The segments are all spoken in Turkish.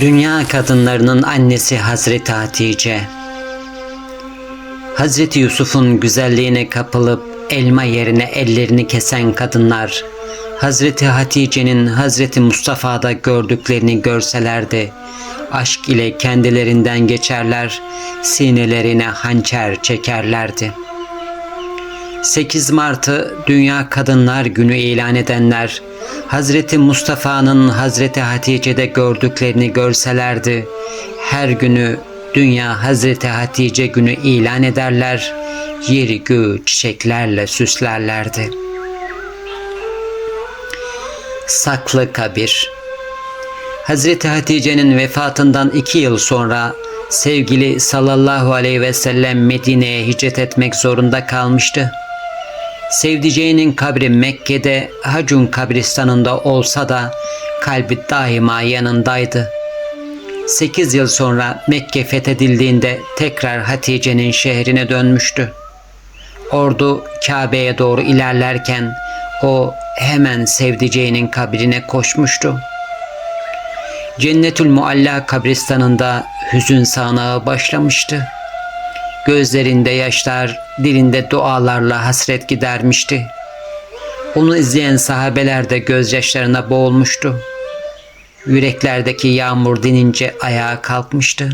Dünya kadınlarının annesi Hazreti Hatice. Hazreti Yusuf'un güzelliğine kapılıp elma yerine ellerini kesen kadınlar, Hazreti Hatice'nin Hazreti Mustafa'da gördüklerini görselerdi, aşk ile kendilerinden geçerler, sinelerine hançer çekerlerdi. 8 Mart'ı Dünya Kadınlar Günü ilan edenler, Hazreti Mustafa'nın Hazreti Hatice'de gördüklerini görselerdi, her günü Dünya Hazreti Hatice Günü ilan ederler, yeri göğü çiçeklerle süslerlerdi. Saklı Kabir Hazreti Hatice'nin vefatından iki yıl sonra sevgili sallallahu aleyhi ve sellem Medine'ye hicret etmek zorunda kalmıştı. Sevdiceğinin kabri Mekke'de Hacun kabristanında olsa da kalbi daima yanındaydı. Sekiz yıl sonra Mekke fethedildiğinde tekrar Hatice'nin şehrine dönmüştü. Ordu Kabe'ye doğru ilerlerken o hemen sevdiceğinin kabrine koşmuştu. Cennetül Mualla kabristanında hüzün sağanağı başlamıştı. Gözlerinde yaşlar, dilinde dualarla hasret gidermişti. Onu izleyen sahabeler de gözyaşlarına boğulmuştu. Yüreklerdeki yağmur dinince ayağa kalkmıştı.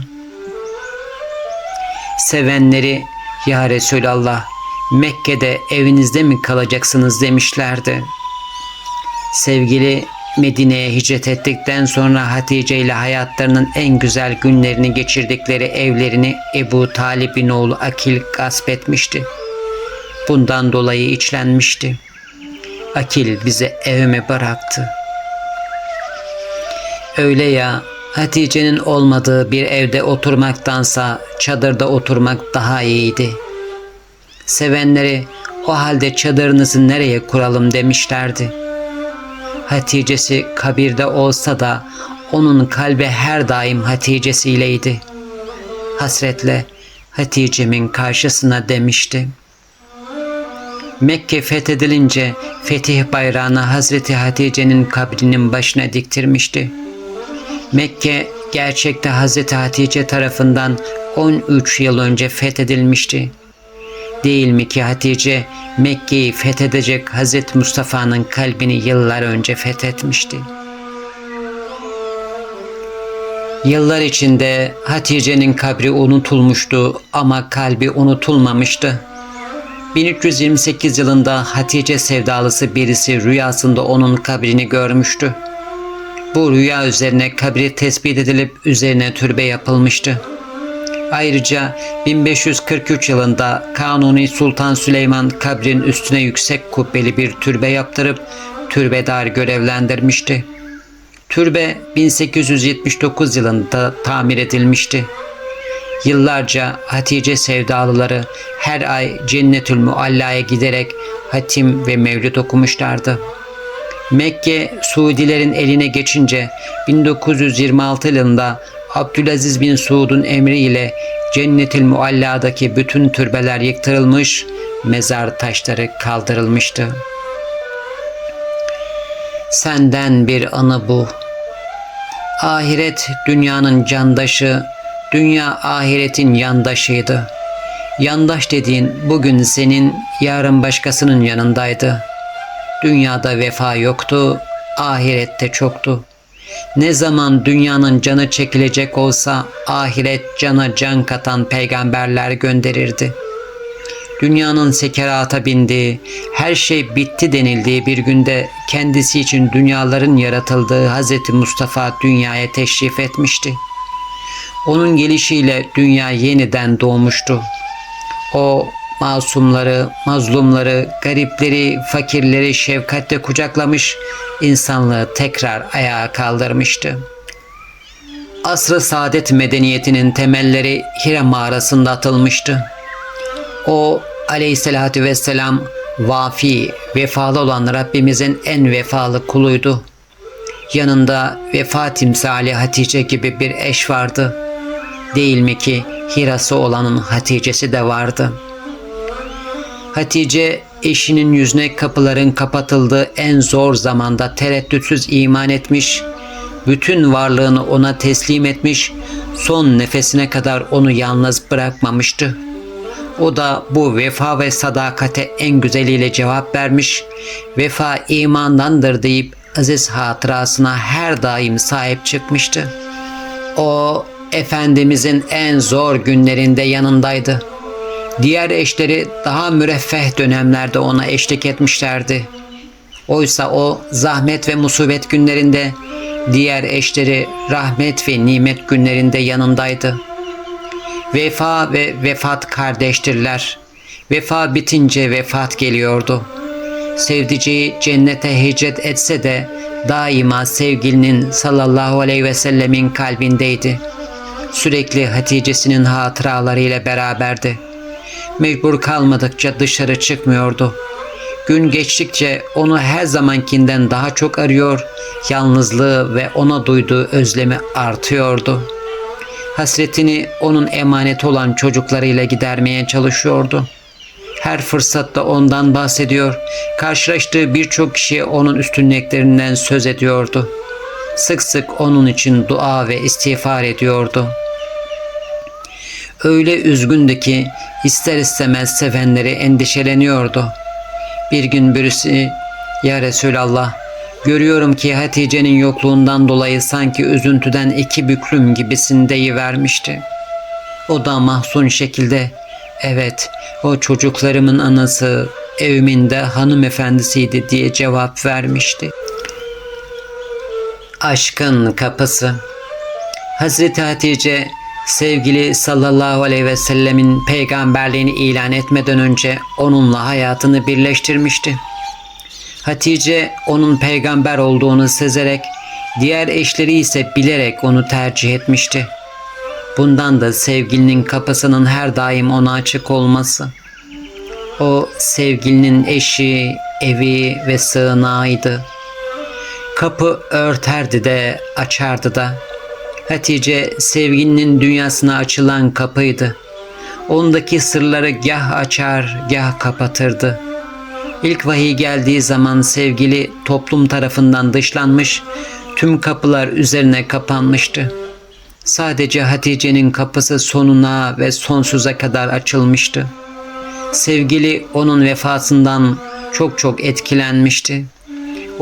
Sevenleri ya Resulallah Mekke'de evinizde mi kalacaksınız demişlerdi. Sevgili Medine'ye hicret ettikten sonra Hatice ile hayatlarının en güzel günlerini geçirdikleri evlerini Ebu Talib'in oğlu Akil gasp etmişti. Bundan dolayı içlenmişti. Akil bize evime bıraktı. Öyle ya Hatice'nin olmadığı bir evde oturmaktansa çadırda oturmak daha iyiydi. Sevenleri o halde çadırınızı nereye kuralım demişlerdi.'' Hatice'si kabirde olsa da onun kalbi her daim Hatice'siyleydi. Hasretle Hatice'min karşısına demişti. Mekke fethedilince fetih bayrağını Hazreti Hatice'nin kabrinin başına diktirmişti. Mekke gerçekte Hazreti Hatice tarafından 13 yıl önce fethedilmişti. Değil mi ki Hatice Mekke'yi fethedecek Hazreti Mustafa'nın kalbini yıllar önce fethetmişti. Yıllar içinde Hatice'nin kabri unutulmuştu ama kalbi unutulmamıştı. 1328 yılında Hatice sevdalısı birisi rüyasında onun kabrini görmüştü. Bu rüya üzerine kabri tespit edilip üzerine türbe yapılmıştı. Ayrıca 1543 yılında Kanuni Sultan Süleyman kabrin üstüne yüksek kubbeli bir türbe yaptırıp türbedar görevlendirmişti. Türbe 1879 yılında tamir edilmişti. Yıllarca Hatice sevdalıları her ay Cennetül Mualla'ya giderek hatim ve mevlid okumuşlardı. Mekke Suudilerin eline geçince 1926 yılında Abdülaziz bin Suud'un emriyle Cennetil Mualla'daki bütün türbeler yıktırılmış, mezar taşları kaldırılmıştı. Senden bir anı bu. Ahiret dünyanın candaşı, dünya ahiretin yandaşıydı. Yandaş dediğin bugün senin, yarın başkasının yanındaydı. Dünyada vefa yoktu, ahirette çoktu. Ne zaman dünyanın canı çekilecek olsa ahiret cana can katan peygamberler gönderirdi. Dünyanın sekerata bindiği, her şey bitti denildiği bir günde kendisi için dünyaların yaratıldığı Hz. Mustafa dünyaya teşrif etmişti. Onun gelişiyle dünya yeniden doğmuştu. O masumları, mazlumları, garipleri, fakirleri şefkatle kucaklamış, insanlığı tekrar ayağa kaldırmıştı. Asr-ı saadet medeniyetinin temelleri Hira mağarasında atılmıştı. O aleyhissalatü vesselam vafi, vefalı olan Rabbimizin en vefalı kuluydu. Yanında vefa timsali Hatice gibi bir eş vardı. Değil mi ki Hirası olanın Hatice'si de vardı.'' Hatice eşinin yüzüne kapıların kapatıldığı en zor zamanda tereddütsüz iman etmiş, bütün varlığını ona teslim etmiş, son nefesine kadar onu yalnız bırakmamıştı. O da bu vefa ve sadakate en güzeliyle cevap vermiş, vefa imandandır deyip aziz hatırasına her daim sahip çıkmıştı. O Efendimizin en zor günlerinde yanındaydı. Diğer eşleri daha müreffeh dönemlerde ona eşlik etmişlerdi. Oysa o zahmet ve musibet günlerinde diğer eşleri rahmet ve nimet günlerinde yanındaydı. Vefa ve vefat kardeştirler. Vefa bitince vefat geliyordu. Sevdiceği cennete hicret etse de daima sevgilinin sallallahu aleyhi ve sellemin kalbindeydi. Sürekli Hatice'sinin hatıralarıyla beraberdi. Mecbur kalmadıkça dışarı çıkmıyordu. Gün geçtikçe onu her zamankinden daha çok arıyor, yalnızlığı ve ona duyduğu özlemi artıyordu. Hasretini onun emanet olan çocuklarıyla gidermeye çalışıyordu. Her fırsatta ondan bahsediyor, karşılaştığı birçok kişiye onun üstünlüklerinden söz ediyordu. Sık sık onun için dua ve istiğfar ediyordu. Öyle üzgündü ki ister istemez sevenleri endişeleniyordu. Bir gün birisi ya Resulallah görüyorum ki Hatice'nin yokluğundan dolayı sanki üzüntüden iki büklüm gibisin deyivermişti. O da mahzun şekilde evet o çocuklarımın anası evimin de hanımefendisiydi diye cevap vermişti. Aşkın kapısı Hazreti Hatice sevgili sallallahu aleyhi ve sellemin peygamberliğini ilan etmeden önce onunla hayatını birleştirmişti. Hatice onun peygamber olduğunu sezerek diğer eşleri ise bilerek onu tercih etmişti. Bundan da sevgilinin kapısının her daim ona açık olması. O sevgilinin eşi, evi ve sığınağıydı. Kapı örterdi de açardı da. Hatice sevgilinin dünyasına açılan kapıydı. Ondaki sırları gah açar, gah kapatırdı. İlk vahiy geldiği zaman sevgili toplum tarafından dışlanmış, tüm kapılar üzerine kapanmıştı. Sadece Hatice'nin kapısı sonuna ve sonsuza kadar açılmıştı. Sevgili onun vefatından çok çok etkilenmişti.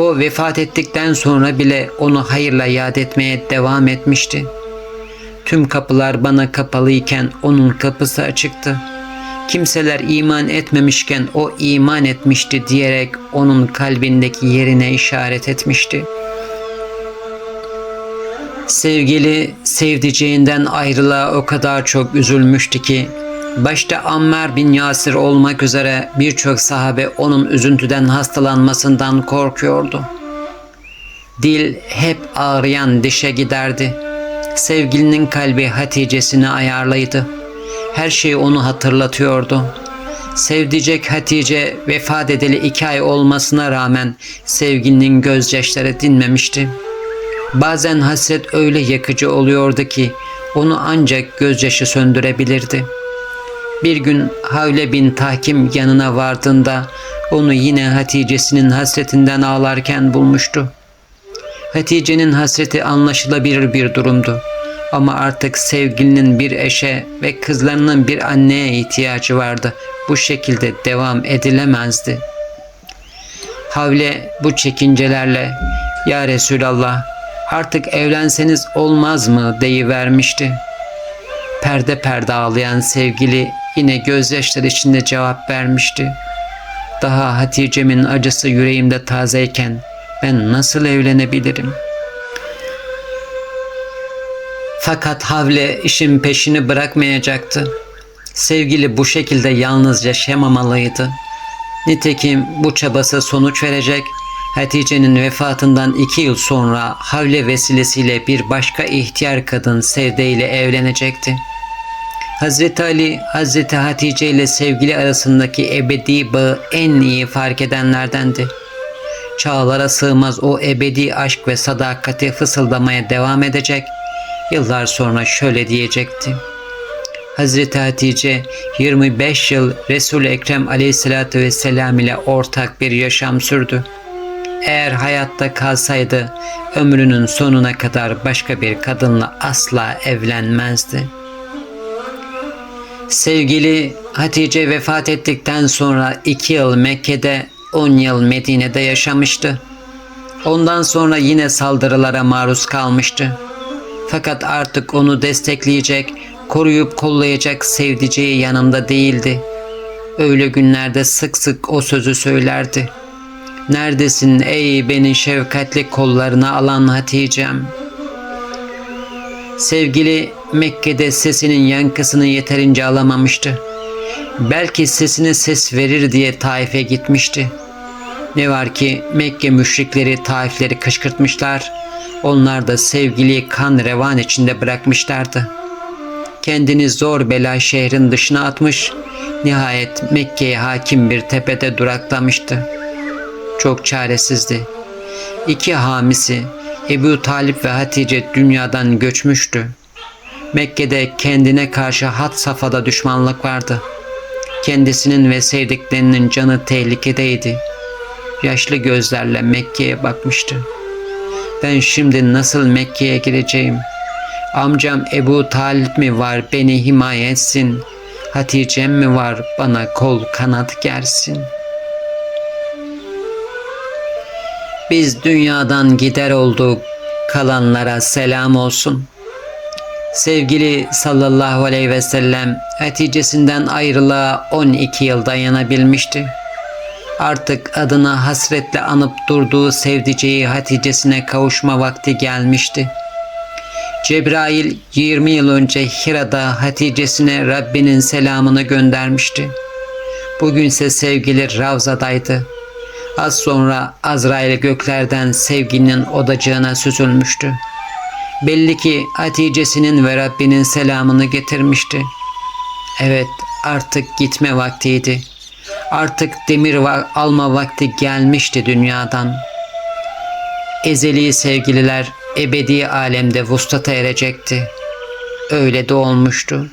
O vefat ettikten sonra bile onu hayırla yad etmeye devam etmişti. Tüm kapılar bana kapalıyken onun kapısı açıktı. Kimseler iman etmemişken o iman etmişti diyerek onun kalbindeki yerine işaret etmişti. Sevgili sevdiceğinden ayrılığa o kadar çok üzülmüştü ki başta Ammar bin Yasir olmak üzere birçok sahabe onun üzüntüden hastalanmasından korkuyordu. Dil hep ağrıyan dişe giderdi. Sevgilinin kalbi Hatice'sini ayarlıydı. Her şey onu hatırlatıyordu. Sevdicek Hatice vefat edeli iki ay olmasına rağmen sevgilinin gözyaşları dinmemişti. Bazen hasret öyle yakıcı oluyordu ki onu ancak gözyaşı söndürebilirdi. Bir gün Havle bin Tahkim yanına vardığında onu yine Hatice'sinin hasretinden ağlarken bulmuştu. Hatice'nin hasreti anlaşılabilir bir durumdu. Ama artık sevgilinin bir eşe ve kızlarının bir anneye ihtiyacı vardı. Bu şekilde devam edilemezdi. Havle bu çekincelerle ''Ya Resulallah artık evlenseniz olmaz mı?'' deyivermişti. Perde perde ağlayan sevgili yine gözyaşları içinde cevap vermişti. Daha Hatice'min acısı yüreğimde tazeyken ben nasıl evlenebilirim? Fakat Havle işin peşini bırakmayacaktı. Sevgili bu şekilde yalnız yaşamamalıydı. Nitekim bu çabası sonuç verecek, Hatice'nin vefatından iki yıl sonra Havle vesilesiyle bir başka ihtiyar kadın Sevde ile evlenecekti. Hazreti Ali, Hazreti Hatice ile sevgili arasındaki ebedi bağı en iyi fark edenlerdendi. Çağlara sığmaz o ebedi aşk ve sadakati fısıldamaya devam edecek, yıllar sonra şöyle diyecekti. Hazreti Hatice 25 yıl Resul-i Ekrem aleyhissalatü vesselam ile ortak bir yaşam sürdü. eğer hayatta kalsaydı ömrünün sonuna kadar başka bir kadınla asla evlenmezdi. Sevgili Hatice vefat ettikten sonra iki yıl Mekke'de, on yıl Medine'de yaşamıştı. Ondan sonra yine saldırılara maruz kalmıştı. Fakat artık onu destekleyecek, koruyup kollayacak sevdiceği yanında değildi. Öyle günlerde sık sık o sözü söylerdi. Neredesin ey beni şefkatli kollarına alan Hatice'm? Sevgili Mekke'de sesinin yankısını yeterince alamamıştı. Belki sesine ses verir diye Taif'e gitmişti. Ne var ki Mekke müşrikleri Taifleri kışkırtmışlar. Onlar da sevgiliyi kan revan içinde bırakmışlardı. Kendini zor bela şehrin dışına atmış, nihayet Mekke'ye hakim bir tepede duraklamıştı. Çok çaresizdi. İki hamisi Ebu Talip ve Hatice dünyadan göçmüştü. Mekke'de kendine karşı hat safhada düşmanlık vardı. Kendisinin ve sevdiklerinin canı tehlikedeydi. Yaşlı gözlerle Mekke'ye bakmıştı. Ben şimdi nasıl Mekke'ye gireceğim? Amcam Ebu Talip mi var beni himaye etsin? Hatice'm mi var bana kol kanat gersin? Biz dünyadan gider olduk, kalanlara selam olsun. Sevgili sallallahu aleyhi ve sellem Hatice'sinden ayrılığa 12 yıl dayanabilmişti. Artık adına hasretle anıp durduğu sevdiceği Hatice'sine kavuşma vakti gelmişti. Cebrail 20 yıl önce Hira'da Hatice'sine Rabbinin selamını göndermişti. Bugünse sevgili Ravza'daydı. Az sonra Azrail göklerden sevginin odacığına süzülmüştü. Belli ki Hatice'sinin ve Rabbinin selamını getirmişti. Evet artık gitme vaktiydi. Artık demir alma vakti gelmişti dünyadan. Ezeli sevgililer ebedi alemde vuslata erecekti. Öyle de olmuştu.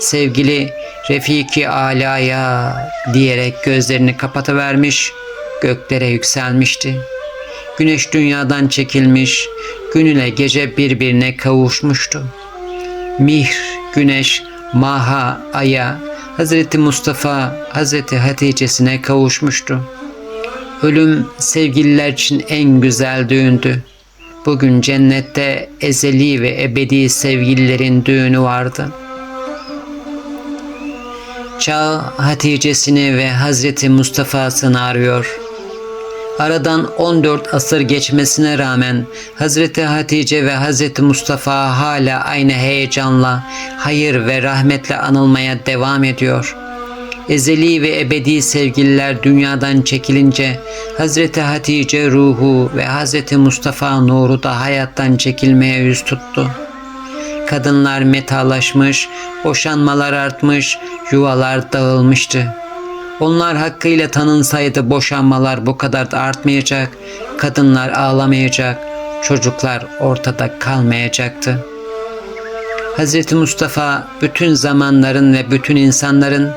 Sevgili Refiki Ala'ya diyerek gözlerini kapatıvermiş, göklere yükselmişti. Güneş dünyadan çekilmiş, gün ile gece birbirine kavuşmuştu. Mihr, güneş, maha, aya, Hazreti Mustafa, Hazreti Hatice'sine kavuşmuştu. Ölüm sevgililer için en güzel düğündü. Bugün cennette ezeli ve ebedi sevgililerin düğünü vardı. Çağ Hatice'sini ve Hazreti Mustafa'sını arıyor. Aradan 14 asır geçmesine rağmen Hazreti Hatice ve Hazreti Mustafa hala aynı heyecanla, hayır ve rahmetle anılmaya devam ediyor. Ezeli ve ebedi sevgililer dünyadan çekilince Hazreti Hatice ruhu ve Hazreti Mustafa nuru da hayattan çekilmeye yüz tuttu. Kadınlar metalaşmış, boşanmalar artmış, yuvalar dağılmıştı. Onlar hakkıyla tanınsaydı boşanmalar bu kadar da artmayacak, kadınlar ağlamayacak, çocuklar ortada kalmayacaktı. Hz. Mustafa bütün zamanların ve bütün insanların,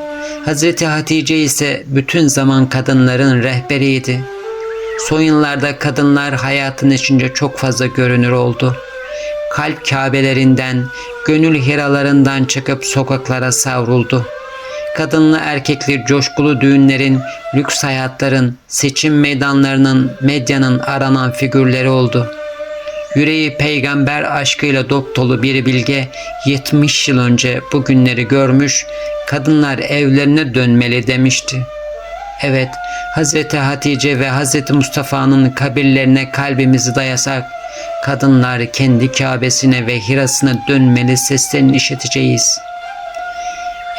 Hz. Hatice ise bütün zaman kadınların rehberiydi. Son yıllarda kadınlar hayatın içinde çok fazla görünür oldu. Kalp kabelerinden, gönül hiralarından çıkıp sokaklara savruldu kadınlı erkekli coşkulu düğünlerin, lüks hayatların, seçim meydanlarının, medyanın aranan figürleri oldu. Yüreği peygamber aşkıyla dop dolu bir bilge 70 yıl önce bu günleri görmüş, kadınlar evlerine dönmeli demişti. Evet, Hazreti Hatice ve Hazreti Mustafa'nın kabirlerine kalbimizi dayasak, kadınlar kendi Kabe'sine ve Hiras'ına dönmeli seslerini işiteceğiz.''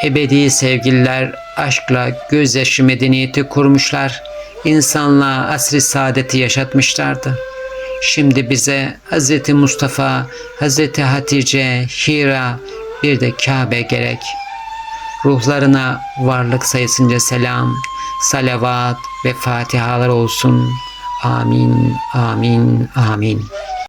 Ebedi sevgililer aşkla gözyaşı medeniyeti kurmuşlar. İnsanlığa asri saadeti yaşatmışlardı. Şimdi bize Hz. Mustafa, Hz. Hatice, Hira, bir de Kabe gerek. Ruhlarına varlık sayısınca selam, salavat ve fatihalar olsun. Amin, amin, amin.